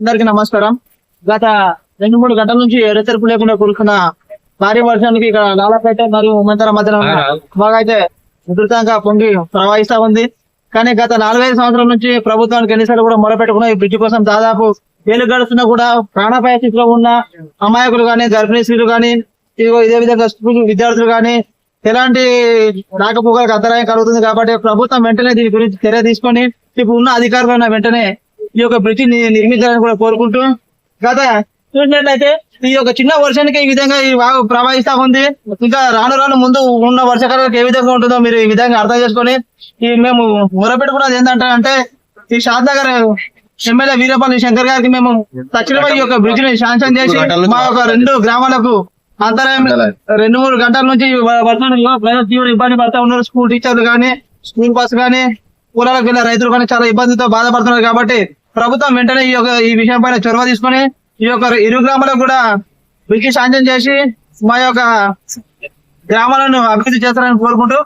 అందరికి నమస్కారం. గత రెండు మూడు గంటల నుంచి ఎడతెరుపు లేకుండా కురుకున్న భారీ వర్షానికి ఇక్కడ లాలపేట మరియు ఉమ్మంతర మధ్యన ఉన్న బాగా అయితే ఉధృతంగా పొంగి ప్రవహిస్తా ఉంది. కానీ గత నాలుగైదు సంవత్సరాల నుంచి ప్రభుత్వానికి ఎన్నిసార్లు కూడా మొరపెట్టుకున్న ఈ బ్రిడ్జ్ కోసం దాదాపు ఏళ్ళు గడుస్తున్నా కూడా ప్రాణాపాయ స్థితిలో ఉన్న అమాయకులు గాని గర్భిణీ స్త్రీలు గాని ఇదిగో ఇదే విధంగా స్కూల్ విద్యార్థులు గాని ఎలాంటి రాకపోకలకు అంతరాయం కలుగుతుంది కాబట్టి ప్రభుత్వం వెంటనే దీని గురించి చర్య తీసుకొని ఇప్పుడు ఉన్న అధికారులు వెంటనే ఈ యొక్క బ్రిడ్జ్ నిర్మించాలని కూడా కోరుకుంటూ గత చూసినట్లయితే ఈ యొక్క చిన్న వర్షానికి ఈ విధంగా ఈ వాగు ప్రవహిస్తా ఉంది. ఇంకా రాను రాను ముందు ఉన్న వర్షాకాలానికి ఏ విధంగా ఉంటుందో మీరు ఈ విధంగా అర్థం చేసుకొని ఈ మేము మొరపెట్టుకున్నది ఏంటంటే అంటే ఈ షాద్ నగర్ ఎమ్మెల్యే వీరపల్లి శంకర్ గారికి మేము తక్షణమే ఈ యొక్క బ్రిడ్జ్ని శాంక్షన్ చేసి మా యొక్క రెండు గ్రామాలకు అంతరాయం రెండు మూడు గంటల నుంచి ప్రజలు తీవ్ర ఇబ్బంది పడతా ఉన్నారు. స్కూల్ టీచర్లు కానీ స్కూల్ బస్ కానీ పొలాలకు వెళ్ళే రైతులు కానీ చాలా ఇబ్బందితో బాధపడుతున్నారు కాబట్టి ప్రభుత్వం వెంటనే ఈ యొక్క ఈ విషయం పైన చొరవ తీసుకొని ఈ యొక్క ఇరు గ్రామాలకు కూడా బ్రిడ్జి శాంక్షన్ చేసి మా యొక్క గ్రామాలను అభివృద్ధి చేస్తారని కోరుకుంటూ